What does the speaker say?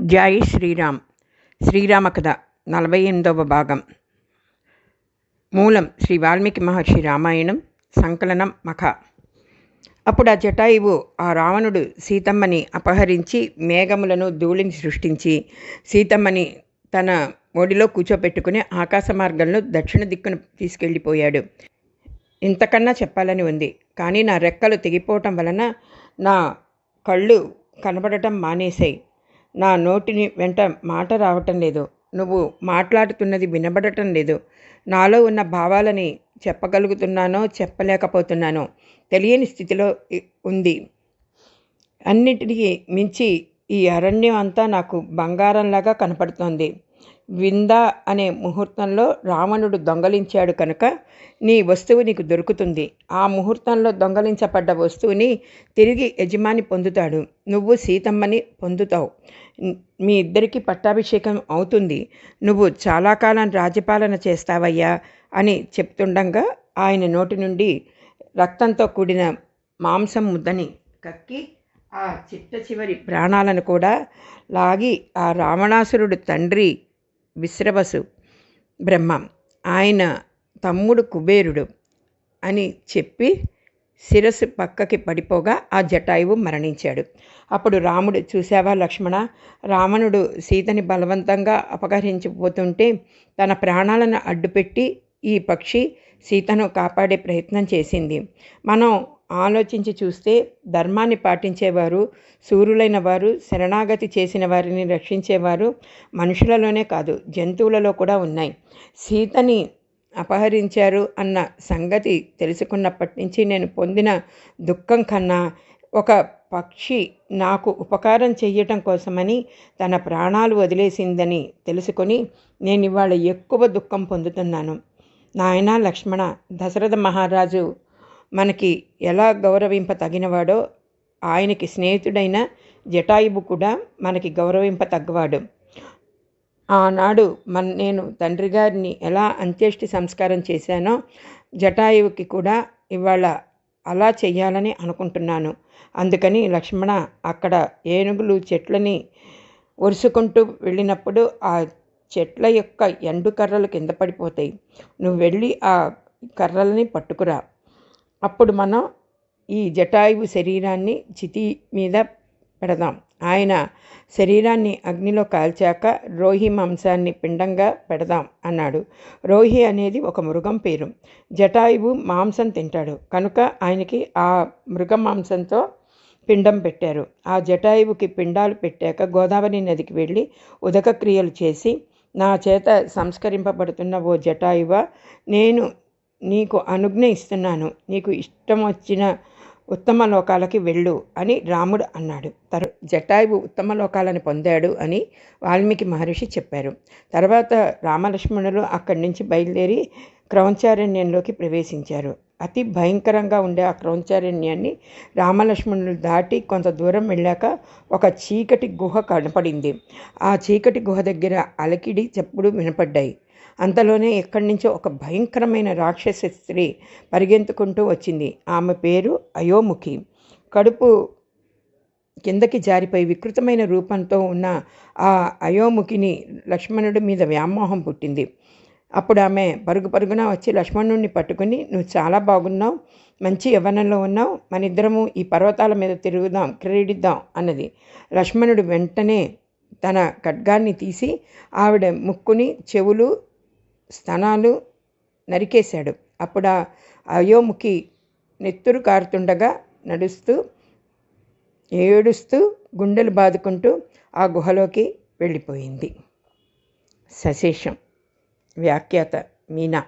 జై శ్రీరామ్. శ్రీరామ కథ నలభై ఎనిమిదవ భాగం. మూలం శ్రీ వాల్మీకి మహర్షి రామాయణం సంకలనం మఖ. అప్పుడు ఆ జటాయువు ఆ రావణుడు సీతమ్మని అపహరించి మేఘములను ధూళిని సృష్టించి సీతమ్మని తన ఒడిలో కూర్చోపెట్టుకుని ఆకాశ మార్గంలో దక్షిణ దిక్కును తీసుకెళ్ళిపోయాడు. ఇంతకన్నా చెప్పాలని ఉంది. కానీ నా రెక్కలు తెగిపోవటం వలన నా కళ్ళు కనబడటం మానేశాయి. నా నోటిని వెంట మాట రావటం లేదు. నువ్వు మాట్లాడుతున్నది వినబడటం లేదు. నాలో ఉన్న భావాలని చెప్పగలుగుతున్నానో చెప్పలేకపోతున్నానో తెలియని స్థితిలో ఉంది. అన్నిటికీ మించి ఈ అరణ్యం అంతా నాకు బంగారంలాగా కనపడుతోంది. విందా అనే ముహూర్తంలో రావణుడు దొంగలించాడు కనుక నీ వస్తువు నీకు దొరుకుతుంది. ఆ ముహూర్తంలో దొంగలించబడ్డ వస్తువుని తిరిగి యజమాని పొందుతాడు. నువ్వు సీతమ్మని పొందుతావు. మీ ఇద్దరికి పట్టాభిషేకం అవుతుంది. నువ్వు చాలా కాలం రాజ్యపాలన చేస్తావయ్యా అని చెప్తుండగా ఆయన నోటి నుండి రక్తంతో కూడిన మాంసం ముద్దని కక్కి ఆ చిట్ట చివరి ప్రాణాలను కూడా లాగి ఆ రావణాసురుడు తండ్రి విశ్రవసు. బ్రహ్మ ఆయన తమ్ముడు కుబేరుడు అని చెప్పి శిరస్సు పక్కకి పడిపోగా ఆ జటాయువు మరణించాడు. అప్పుడు రాముడు చూసావా లక్ష్మణ? రావణుడు సీతని బలవంతంగా అపహరించిపోతుంటే తన ప్రాణాలను అడ్డుపెట్టి ఈ పక్షి సీతను కాపాడే ప్రయత్నం చేసింది. మనం ఆలోచించి చూస్తే ధర్మాన్ని పాటించేవారు సూర్యులైన వారు శరణాగతి చేసిన వారిని రక్షించేవారు మనుషులలోనే కాదు జంతువులలో కూడా ఉన్నాయి. సీతని అపహరించారు అన్న సంగతి తెలుసుకున్నప్పటి నుంచి నేను పొందిన దుఃఖం కన్నా ఒక పక్షి నాకు ఉపకారం చెయ్యటం కోసమని తన ప్రాణాలు వదిలేసిందని తెలుసుకొని నేను ఇవాళ ఎక్కువ దుఃఖం పొందుతున్నాను. నాయన లక్ష్మణ దశరథ మహారాజు మనకి ఎలా గౌరవింప తగినవాడో ఆయనకి స్నేహితుడైన జటాయువు కూడా మనకి గౌరవింప తగ్గవాడు. ఆనాడు మన నేను తండ్రి గారిని ఎలా అంత్యేష్టి సంస్కారం చేశానో జటాయువుకి కూడా ఇవాళ అలా చెయ్యాలని అనుకుంటున్నాను. అందుకని లక్ష్మణ అక్కడ ఏనుగులు చెట్లని ఒరుసుకుంటూ వెళ్ళినప్పుడు ఆ చెట్ల యొక్క ఎండు కర్రలు కింద పడిపోతాయి. నువ్వు వెళ్ళి ఆ కర్రలని పట్టుకురా. అప్పుడు మనం ఈ జటాయువు శరీరాన్ని చితి మీద పెడదాం. ఆయన శరీరాన్ని అగ్నిలో కాల్చాక రోహి మాంసాన్ని పిండంగా పెడదాం అన్నాడు. రోహి అనేది ఒక మృగం పేరు. జటాయువు మాంసం తింటాడు. కనుక ఆయనకి ఆ మృగ మాంసంతో పిండం పెట్టారు. ఆ జటాయువుకి పిండాలు పెట్టాక గోదావరి నదికి వెళ్ళి ఉదక క్రియలు చేసి నా చేత సంస్కరింపబడుతున్న ఓ జటాయువ నేను నీకు అనుజ్ఞ ఇస్తున్నాను. నీకు ఇష్టం వచ్చిన ఉత్తమ లోకాలకి వెళ్ళు అని రాముడు అన్నాడు. తరు జటాయువు ఉత్తమ లోకాలను పొందాడు అని వాల్మీకి మహర్షి చెప్పారు. తర్వాత రామలక్ష్మణులు అక్కడి నుంచి బయలుదేరి క్రౌంచారణ్యంలోకి ప్రవేశించారు. అతి భయంకరంగా ఉండే ఆ క్రౌంచారణ్యాన్ని రామలక్ష్మణులు దాటి కొంత దూరం వెళ్ళాక ఒక చీకటి గుహ కనపడింది. ఆ చీకటి గుహ దగ్గర అలకిడి చెప్పుడు వినపడ్డాయి. అంతలోనే ఎక్కడి నుంచో ఒక భయంకరమైన రాక్షస స్త్రీ పరిగెంతుకుంటూ వచ్చింది. ఆమె పేరు అయోముఖి. కడుపు కిందకి జారిపోయి వికృతమైన రూపంతో ఉన్న ఆ అయోముఖిని లక్ష్మణుడి మీద వ్యామోహం పుట్టింది. అప్పుడు ఆమె పరుగు పరుగున వచ్చి లక్ష్మణుడిని పట్టుకుని నువ్వు చాలా బాగున్నావు మంచి యవ్వనంలో ఉన్నావు మన ఇద్దరము ఈ పర్వతాల మీద తిరుగుదాం క్రీడిద్దాం అన్నది. లక్ష్మణుడు వెంటనే తన ఖడ్గాన్ని తీసి ఆవిడ ముక్కుని చెవులు స్తనాలు నరికేశాడు. అప్పుడు ఆ అయోముఖి నెత్తురు కారుతుండగా నడుస్తూ ఏడుస్తూ గుండెలు బాదుకుంటూ ఆ గుహలోకి వెళ్ళిపోయింది. సశేషం. వ్యాఖ్యాత మీనా